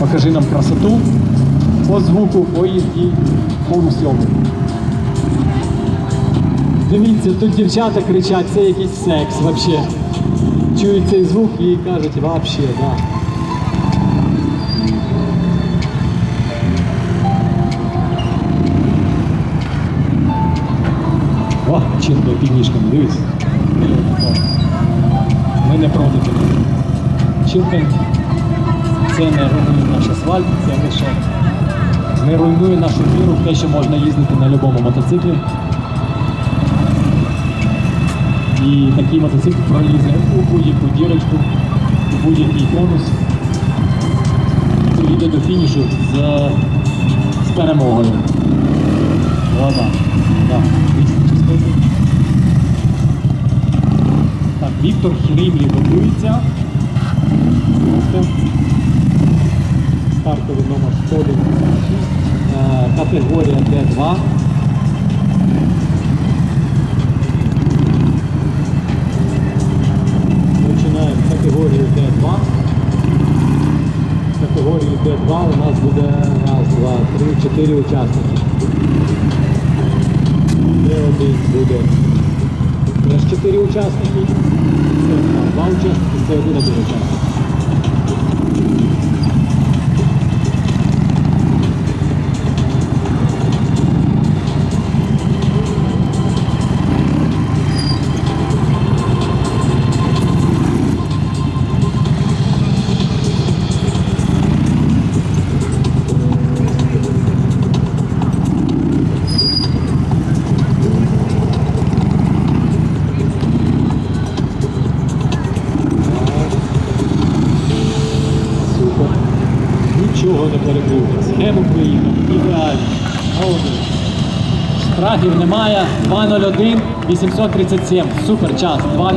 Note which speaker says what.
Speaker 1: Покажи нам красоту по звуку, по їзді, по усьому. Дивіться, тут дівчата кричать, це якийсь секс вообще. Чують цей звук і кажуть, вообще, да. О, чітко підніжками, дивись. Ми не проти того. Чілка це не руйнує наш асфальт, це лише не руйнує нашу віру в те, що можна їздити на будь-якому мотоциклі. І такий мотоцикл пролізе у будь-яку дірочку, у будь-який конус. Йде до фінішу з, з перемогою. Да. Так, Віктор Хрімлі готується. Стартовий номер 196. Е, Категорія Д2. Починаємо категорію Д2. В категорії Д2 у нас буде раз, два, три, чотири учасники. Д1 буде теж чотири учасники. Це два учасники, це один один учасник. Нічого не перебув. Схему приїхав. Ідеально. Штрафів немає. 2.01, 837. Супер час. 2.01.